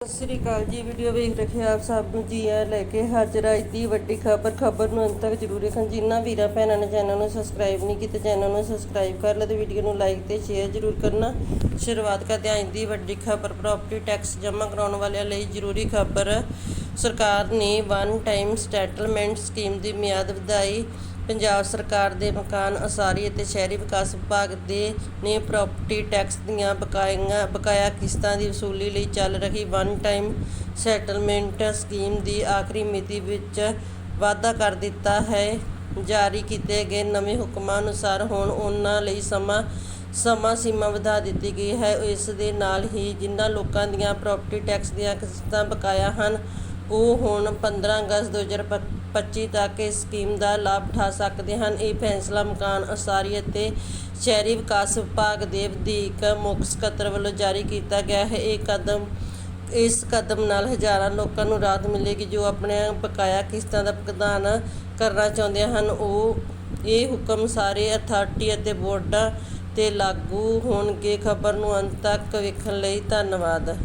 ਸਤਿ ਸ੍ਰੀ ਅਕਾਲ ਜੀ, ਵੀਡੀਓ ਵੇਖ ਰਹੇ ਆਪ ਸਭ ਨੂੰ। ਜੀ ਆ ਲੈ ਕੇ ਹਾਜ਼ਰ ਅੱਜ ਦੀ ਵੱਡੀ ਖਬਰ। ਖਬਰ ਨੂੰ ਅੰਤ ਤੱਕ ਜ਼ਰੂਰ ਦੇਖਣ ਜਿਨ੍ਹਾਂ ਵੀਰਾਂ ਭੈਣਾਂ ਨੇ ਚੈਨਲ ਨੂੰ ਸਬਸਕ੍ਰਾਈਬ ਨਹੀਂ ਕੀਤਾ, ਚੈਨਲ ਨੂੰ ਸਬਸਕ੍ਰਾਈਬ ਕਰ ਲਓ ਤੇ ਵੀਡੀਓ ਨੂੰ ਲਾਈਕ ਤੇ ਸ਼ੇਅਰ ਜ਼ਰੂਰ ਕਰਨਾ। ਸ਼ੁਰੂਆਤ ਕਰਦੇ ਹਾਂ ਅੱਜ ਦੀ ਵੱਡੀ ਖਬਰ। ਪ੍ਰਾਪਰਟੀ ਟੈਕਸ ਜਮ੍ਹਾਂ ਕਰਾਉਣ ਵਾਲਿਆਂ ਲਈ ਜ਼ਰੂਰੀ ਖਬਰ। ਸਰਕਾਰ ਨੇ ਵਨ ਟਾਈਮ ਸੈਟਲਮੈਂਟ ਸਕੀਮ ਦੀ ਮਿਆਦ ਵਧਾਈ। ਪੰਜਾਬ ਸਰਕਾਰ ਦੇ ਮਕਾਨ ਅਸਾਰੀ ਅਤੇ ਸ਼ਹਿਰੀ ਵਿਕਾਸ ਵਿਭਾਗ ਦੇ ਨੇ ਪ੍ਰਾਪਰਟੀ ਟੈਕਸ ਦੀਆਂ ਬਕਾਇਆ ਬਕਾਇਆ ਕਿਸ਼ਤਾਂ ਦੀ ਵਸੂਲੀ ਲਈ ਚੱਲ ਰਹੀ ਵਨ ਟਾਈਮ ਸੈਟਲਮੈਂਟ ਸਕੀਮ ਦੀ ਆਖਰੀ ਮਿਤੀ ਵਿੱਚ ਵਾਧਾ ਕਰ ਦਿੱਤਾ ਹੈ। ਜਾਰੀ ਕੀਤੇ ਗਏ ਨਵੇਂ ਹੁਕਮਾਂ ਅਨੁਸਾਰ ਹੁਣ ਉਹਨਾਂ ਲਈ ਸਮਾਂ ਸਮਾਂ ਸੀਮਾ ਵਧਾ ਦਿੱਤੀ ਗਈ ਹੈ। ਇਸ ਦੇ ਨਾਲ ਹੀ ਜਿਨ੍ਹਾਂ ਲੋਕਾਂ ਦੀਆਂ ਪ੍ਰਾਪਰਟੀ ਟੈਕਸ ਦੀਆਂ ਕਿਸ਼ਤਾਂ ਬਕਾਇਆ ਹਨ ਉਹ ਹੁਣ 15 ਅਗਸਤ 2025 ਤੱਕ ਇਸ ਸਕੀਮ ਦਾ ਲਾਭ ਉਠਾ ਸਕਦੇ ਹਨ। ਇਹ ਫੈਸਲਾ ਮਕਾਨ ਅਸਾਰੀ ਅਤੇ ਸ਼ਹਿਰੀ ਵਿਕਾਸ ਵਿਭਾਗ ਦੇ ਵਧੀਕ ਮੁੱਖ ਸਕੱਤਰ ਵੱਲੋਂ ਜਾਰੀ ਕੀਤਾ ਗਿਆ ਹੈ। ਇਹ ਕਦਮ, ਇਸ ਕਦਮ ਨਾਲ ਹਜ਼ਾਰਾਂ ਲੋਕਾਂ ਨੂੰ ਰਾਹਤ ਮਿਲੇਗੀ ਜੋ ਆਪਣੇ ਬਕਾਇਆ ਕਿਸ਼ਤਾਂ ਦਾ ਭੁਗਤਾਨ ਕਰਨਾ ਚਾਹੁੰਦੇ ਹਨ। ਉਹ, ਇਹ ਹੁਕਮ ਸਾਰੇ ਅਥਾਰਟੀ ਅਤੇ ਬੋਰਡਾਂ ਤੇ ਲਾਗੂ ਹੋਣਗੇ। ਖਬਰ ਨੂੰ ਅੰਤ ਤੱਕ ਵੇਖਣ ਲਈ ਧੰਨਵਾਦ।